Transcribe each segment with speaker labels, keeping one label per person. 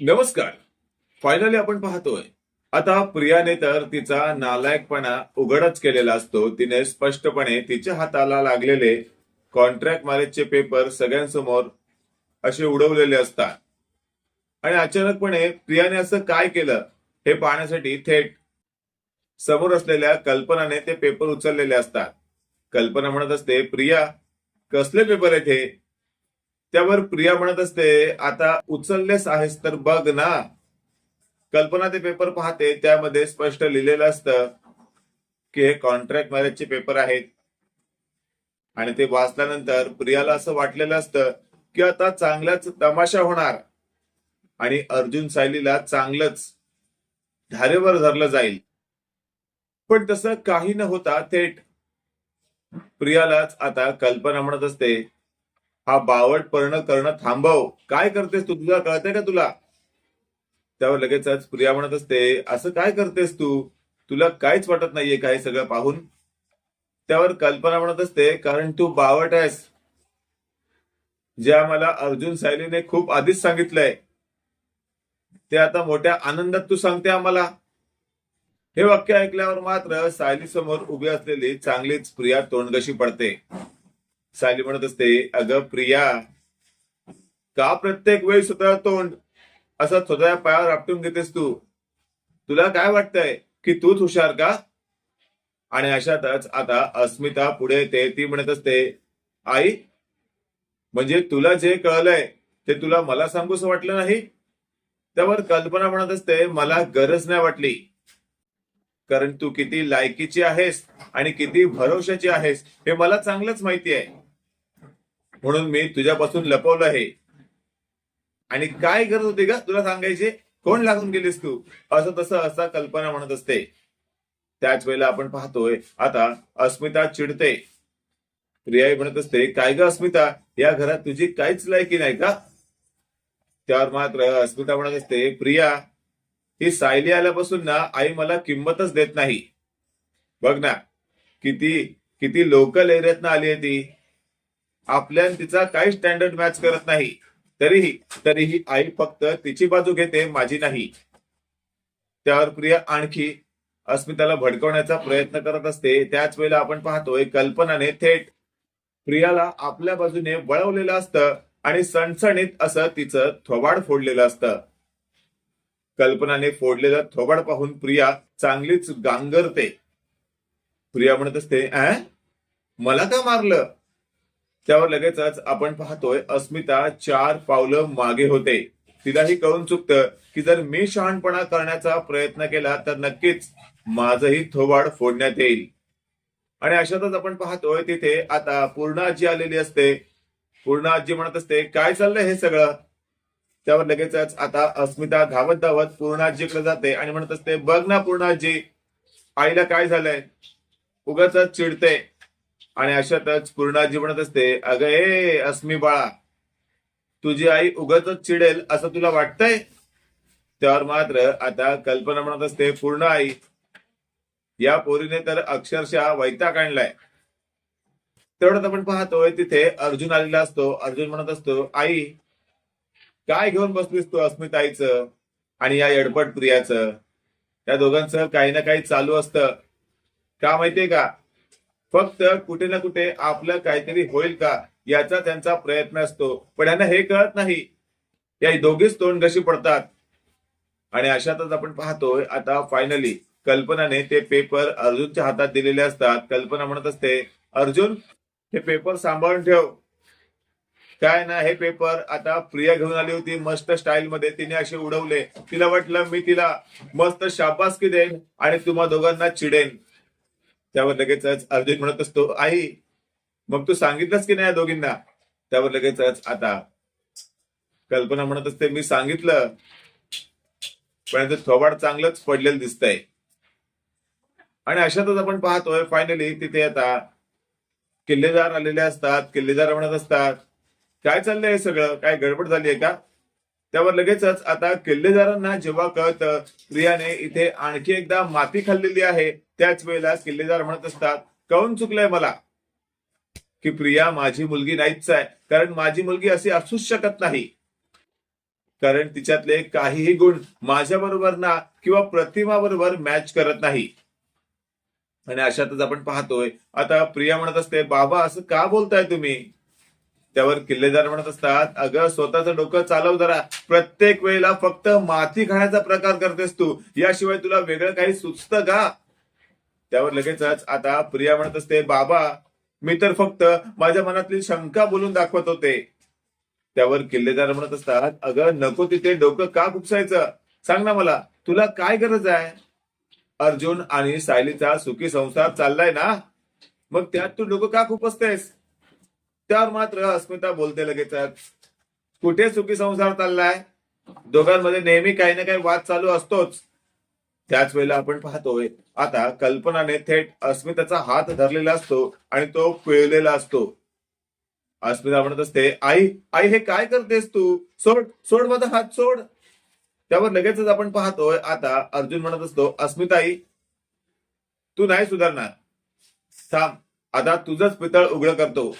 Speaker 1: नमस्कार. फायनली आपण पाहतोय. आता प्रियाने तर तिचा नालायकपणा उघडच केलेला असतो. तिने स्पष्टपणे तिच्या हाताला लागलेले कॉन्ट्रॅक्ट मॅरेजचे पेपर सगळ्यांसमोर असे उडवलेले असतात. आणि अचानकपणे प्रियाने असं काय केलं हे पाहण्यासाठी थेट समोर असलेल्या कल्पनाने ते पेपर उचललेले असतात. कल्पना म्हणत असते प्रिया कसले पेपर आहेत हे? त्यावर प्रिया म्हणत असते आता उचललेस आहेस तर बघ ना. कल्पना ते पेपर पाहते त्यामध्ये स्पष्ट लिहिलेलं असतं की हे कॉन्ट्रॅक्ट मॅरेजचे पेपर आहेत. आणि ते वाचल्यानंतर प्रियाला असं वाटलेलं असतं की आता चांगलाच तमाशा होणार. आणि अर्जुन सायलीला चांगलंच धारेवर धरलं जाईल. पण तसं काही न होता थेट प्रियालाच आता कल्पना म्हणत असते हा बावट पर्ण करणं थांबव. काय करतेस तू? तुला कळतंय का तुला? त्यावर लगेचच प्रिया म्हणत असते असं काय करतेस तू? तुला काहीच वाटत नाहीये काय सगळं पाहून? त्यावर कल्पना म्हणत असते कारण तू बावट आहेस. जे आम्हाला अर्जुन सायलीने खूप आधीच सांगितलंय. ते आता मोठ्या आनंदात तू सांगते आम्हाला. हे वाक्य ऐकल्यावर मात्र सायली समोर उभी असलेली चांगलीच प्रिया तोंडगशी पडते. सायली म्हणत असते अगं प्रिया का प्रत्येक वेळी स्वतः तोंड असं स्वतःच्या पायावर आपटून घेतेस तू? तुला काय वाटतंय की तूच हुशार का? आणि अशातच आता अस्मिता पुढे येते ती म्हणत असते आई म्हणजे तुला जे कळलंय ते तुला मला सांगूस वाटलं नाही? त्यावर कल्पना म्हणत असते मला गरज नाही वाटली कारण तू किती लायकीची आहेस आणि किती भरोशाची आहेस हे मला चांगलंच माहिती आहे. म्हणून मी तुझ्यापासून लपवलं आहे. आणि काय गरज होती का तुला सांगायचे कोण लागून गेलीस तू? असं तसं असा कल्पना म्हणत असते. त्याच वेळेला आपण पाहतोय आता अस्मिता चिडते. प्रियाई म्हणत असते काय ग अस्मिता? या घरात तुझी काहीच लायकी नाही का? त्यावर मात्र अस्मिता म्हणत असते प्रिया ही सायली आल्यापासून ना आई मला किंमतच देत नाही. बघ ना किती किती लोकल एरियातनं आली आहे ती. आपल्या तिचा काही स्टँडर्ड मॅच करत नाही. तरीही तरीही आई फक्त तिची बाजू घेते माझी नाही. त्यावर प्रिया आणखी अस्मिताला भडकवण्याचा प्रयत्न करत असते. त्याच वेळेला आपण पाहतोय कल्पनाने थेट प्रियाला आपल्या बाजूने वळवलेलं असतं आणि सणसणीत असं तिचं थोबाड फोडलेलं असतं. कल्पनाने फोडलेलं थोबाड पाहून प्रिया चांगलीच गांगरते. प्रिया म्हणत असते अ? मला का मारलं? त्यावर लगेचच आपण पाहतोय अस्मिता चार पावलं मागे होते. तिलाही कळून चुकतं की जर मी शहाणपणा करण्याचा प्रयत्न केला तर नक्कीच माझंही थोबाड फोडण्यात येईल. आणि अशातच आपण पाहतोय तिथे आता पूर्ण आजी आलेली असते. पूर्ण आजी म्हणत असते काय चाललंय हे सगळं? त्यावर लगेचच आता अस्मिता धावत धावत पूर्णाजीकडे जाते आणि म्हणत असते बघ ना पूर्णाजी आईला काय झालंय? उगाच चिडते. आणि अशातच पूर्णाजी म्हणत असते अगं ए अस्मी बाळा तुझी आई उगतच चिडेल असं तुला वाटतंय? त्यावर मात्र आता कल्पना म्हणत असते पूर्ण आई या पोरीने तर अक्षरशः वैताग आणलाय. तेवढंच आपण पाहतोय तिथे अर्जुन आलेला असतो. अर्जुन म्हणत असतो आई काय घेऊन बसलीस तू अस्मिताईचं आणि या एडपट प्रियाचं? या दोघांचं काही ना काही चालू असतं. का माहितीये का? फक्त कुठे ना कुठे आपलं काहीतरी होईल का याचा त्यांचा प्रयत्न असतो. पण यांना हे कळत नाही. या दोघीच तोंड कशी पडतात? आणि अशातच आपण पाहतोय आता फायनली कल्पनाने ते पेपर अर्जुनच्या हातात दिलेले असतात. कल्पना म्हणत असते अर्जुन हे पेपर सांभाळून ठेव. काय ना हे पेपर आता प्रिया घेऊन आली होती मस्त स्टाईल मध्ये. तिने असे उडवले. तिला वाटलं मी तिला मस्त शाबासकी देईन आणि तुम्हा दोघांना चिडेन. त्यावर लगेचच अर्जुन म्हणत असतो आई मग तू सांगितलंस की नाही या दोघींना? त्यावर लगेचच आता कल्पना म्हणत असते मी सांगितलं पण ते थोबाड चांगलंच पडलेलं दिसतंय. आणि अशातच आपण पाहतोय फायनली तिथे आता किल्लेदार आलेले असतात किल्लेदार म्हणत असतात काय चाललंय हे सगळं? काय गडबड झाली आहे का? त्यावर लगेचच आता किल्लेदारांना जेव्हा कळतं प्रियाने इथे आणखी एकदा माती खाल्लेली आहे त्याच वेळेला किल्लेदार म्हणत असतात कळून चुकलंय मला? की प्रिया माझी मुलगी नाहीच आहे कारण माझी मुलगी अशी असूच शकत नाही. कारण तिच्यातले काहीही गुण माझ्या बरोबर ना किंवा प्रतिमा बरोबर मॅच करत नाही. आणि अशातच आपण पाहतोय आता प्रिया म्हणत असते बाबा असं का बोलताय तुम्ही? त्यावर किल्लेदार म्हणत असतात अगं स्वतःचं डोकं चालव जरा. प्रत्येक वेळेला फक्त माती खाण्याचा प्रकार करतेस तू. याशिवाय तुला वेगळं काही सुचतं का? त्यावर लगेचच आता प्रिया म्हणत असते बाबा मी तर फक्त माझ्या मनातली शंका बोलून दाखवत होते. त्यावर किल्लेदार म्हणत असतात अगं नको तिथे डोकं का खुपसायचं? सांग ना मला तुला काय गरज आहे? अर्जुन आणि सायलीचा सुखी संसार चाललाय ना? मग त्यात तू डोकं का खुपसतेस? त्यावर मात्र अस्मिता बोलते लगेच कुठे सुखी संसार चाललाय? दोघांमध्ये नेहमी काही ना काही वाद चालू असतोच. त्याच वेळेला आपण पाहतोय आता कल्पनाने थेट अस्मिताचा हात धरलेला असतो आणि तो पिळलेला असतो. अस्मिता म्हणत असते आई आई हे काय करतेस तू? सोड सोड माझा हात सोड. त्यावर लगेचच आपण पाहतोय आता अर्जुन म्हणत असतो अस्मिताई तू नाही सुधारणार. थांब आता तुझंच पितळ उघड करतो.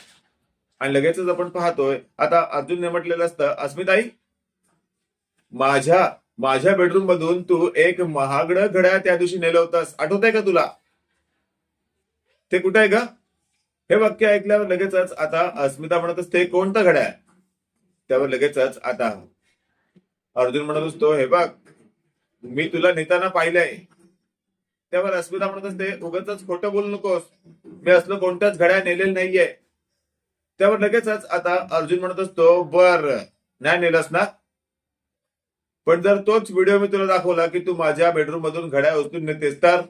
Speaker 1: आणि लगेचच आपण पाहतोय आता अर्जुनने म्हटलेलं असतं अस्मिताई माझ्या माझ्या बेडरूम मधून तू एक महागड घड्याळ त्या दिवशी नेलं होतंस. आठवतंय का तुला? ते कुठे आहे का हे वाक्य ऐकल्यावर लगेचच आता अस्मिता म्हणत असते कोणतं घड्याळ? त्यावर लगेचच आता अर्जुन म्हणत असतो हे बघ मी तुला नेताना पाहिलंय. त्यावर अस्मिता म्हणत असते उगाच खोटं बोलू नकोस. मी असलं कोणत्याच घड्याळ नेलेलं नाहीये. त्यावर लगेचच आता अर्जुन म्हणत असतो बर नाही नेलास ना? पण जर तोच व्हिडिओ मी तुला दाखवला की तू माझ्या बेडरूम मधून घड्या उचलून नेतेस तर?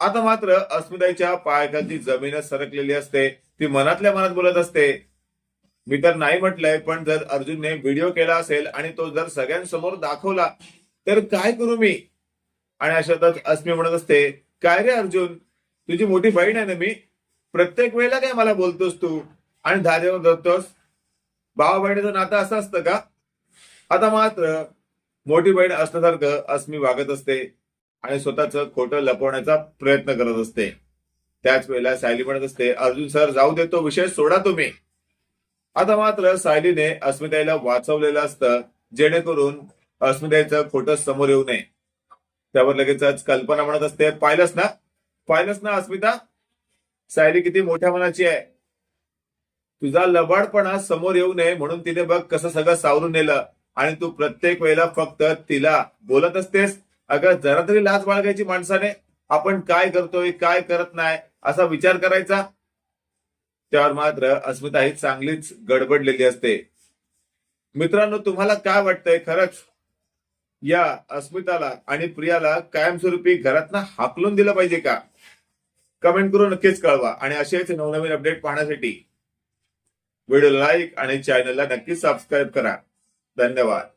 Speaker 1: आता मात्र अस्मिताईच्या पायाखालची जमीनच सरकलेली असते. ती मनातल्या मनात बोलत असते. मी तर नाही म्हटलंय पण जर अर्जुनने व्हिडिओ केला असेल आणि तो जर सगळ्यांसमोर दाखवला तर काय करू मी? आणि अशातच अस्मी म्हणत असते काय रे अर्जुन? तुझी मोठी बहीण आहे ना मी? प्रत्येक वेळेला काय मला बोलतोस तू? आणि धारेवर धरतोस? भावा बहिणीचं नातं असं असतं का? आता मात्र मोठी बहीण असण्यासारखं अस्मी वागत असते आणि स्वतःच खोटं लपवण्याचा प्रयत्न करत असते. त्याच वेळेला सायली म्हणत असते अर्जुन सर जाऊ देतो विषय सोडा तुम्ही. आता मात्र सायलीने अस्मिताईला वाचवलेलं असतं जेणेकरून अस्मिताईचं खोटं समोर येऊ नये. त्यावर लगेचच कल्पना म्हणत असते पाहिलंच ना? पाहिलंच ना अस्मिता? सायली किती मोठ्या मनाची आहे. तुझा लबाडपणा समोर येऊ नये म्हणून तिने बघ कसं सगळं सावरून नेलं. आणि तू प्रत्येक वेळेला फक्त तिला बोलत असतेस. अगं जरा तरी लाच बाळगायची माणसाने. आपण काय करतोय काय करत नाही असा विचार करायचा. त्यावर मात्र अस्मिता ही चांगलीच गडबडलेली असते. मित्रांनो तुम्हाला काय वाटतंय? खरंच या अस्मिताला आणि प्रियाला कायमस्वरूपी घरातनं हाकलून दिलं पाहिजे का? कमेंट करून नक्कीच कळवा. आणि असेच नवनवीन अपडेट पाहण्यासाठी व्हिडिओ लाईक आणि चॅनलला नक्कीच सबस्क्राईब करा. धन्यवाद.